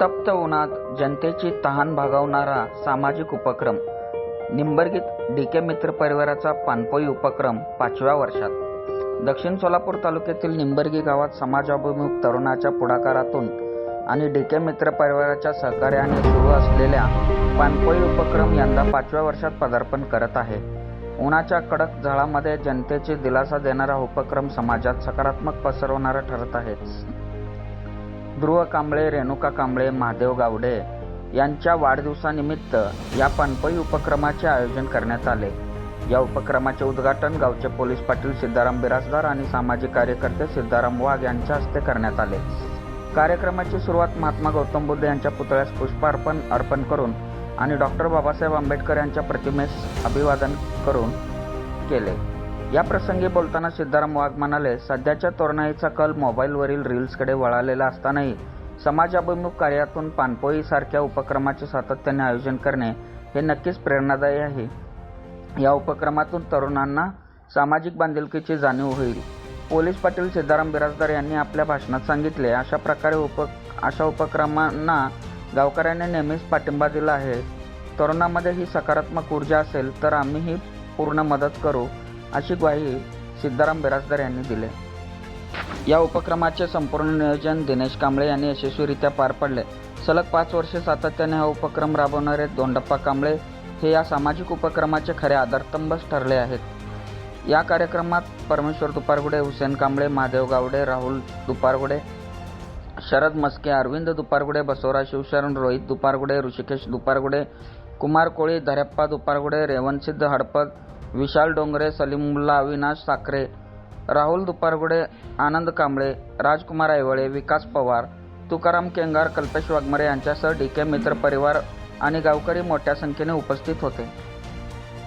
तप्त उन्हात जनतेची तहान भागवणारा सामाजिक उपक्रम. निंबर्गीत डीके मित्र परिवाराचा पानपोई उपक्रम पाचव्या वर्षात. दक्षिण सोलापूर तालुक्यातील निंबर्गी गावात समाजाभिमुख तरुणाच्या पुढाकारातून आणि डी के मित्र परिवाराच्या सहकार्याने सुरू असलेल्या पानपोई उपक्रम यंदा पाचव्या वर्षात पदार्पण करत आहे. उन्हाच्या कडक झळामध्ये जनतेची दिलासा देणारा उपक्रम समाजात सकारात्मक पसरवणारा ठरत आहे ध्रुव कांबळे रेणुका कांबळे महादेव गावडे यांच्या वाढदिवसानिमित्त या पानपई उपक्रमाचे आयोजन करण्यात आले. या उपक्रमाचे उद्घाटन गावचे पोलीस पाटील सिद्धाराम बिराजदार आणि सामाजिक कार्यकर्ते सिद्धाराम वाघ यांच्या हस्ते करण्यात आले. कार्यक्रमाची सुरुवात महात्मा गौतम बुद्ध यांच्या पुतळ्यास पुष्पार्पण अर्पण करून आणि डॉक्टर बाबासाहेब आंबेडकर यांच्या प्रतिमेस अभिवादन करून केले. या प्रसंगी बोलताना सिद्धाराम वाघ म्हणाले सध्याच्या तरुणाईचा कल मोबाईलवरील रील्सकडे वळालेला असतानाही समाजाभिमुख कार्यातून पाणपोईसारख्या उपक्रमाचे सातत्याने आयोजन करणे हे नक्कीच प्रेरणादायी आहे. या उपक्रमातून तरुणांना सामाजिक बांधिलकीची जाणीव होईल. पोलीस पाटील सिद्धाराम बिराजदार यांनी आपल्या भाषणात सांगितले अशा प्रकारे उप अशा उपक्रमांना गावकऱ्यांनी नेहमीच पाठिंबा दिला आहे. तरुणामध्ये ही सकारात्मक ऊर्जा असेल तर आम्हीही पूर्ण मदत करू. अशी ग्वाही सिद्धाराम बिराजदार यांनी दिले. या उपक्रमाचे संपूर्ण नियोजन दिनेश कांबळे यांनी यशस्वीरित्या पार पडले. सलग पाच वर्षे सातत्याने हा उपक्रम राबवणारे दोंडप्पा कांबळे हे या सामाजिक उपक्रमाचे खरे आधारस्तंभच ठरले आहेत. या कार्यक्रमात परमेश्वर दुपारगुडे हुसेन कांबळे महादेव गावडे राहुल दुपारगुडे शरद मस्के अरविंद दुपारगुडे बसवराज शिवशरण रोहित दुपारगुडे ऋषिकेश दुपारगुडे कुमार कोळी धरप्पा दुपारगुडे रेवणसिद्ध हडपद विशाल डोंगरे सलीमुल्ला अविनाश साखरे राहुल दुपारगुडे आनंद कांबळे राजकुमार ऐवळे विकास पवार तुकाराम केंगार कल्पेश वाघमरे यांच्यासह डी के मित्र परिवार आणि गावकरी मोठ्या संख्येने उपस्थित होते.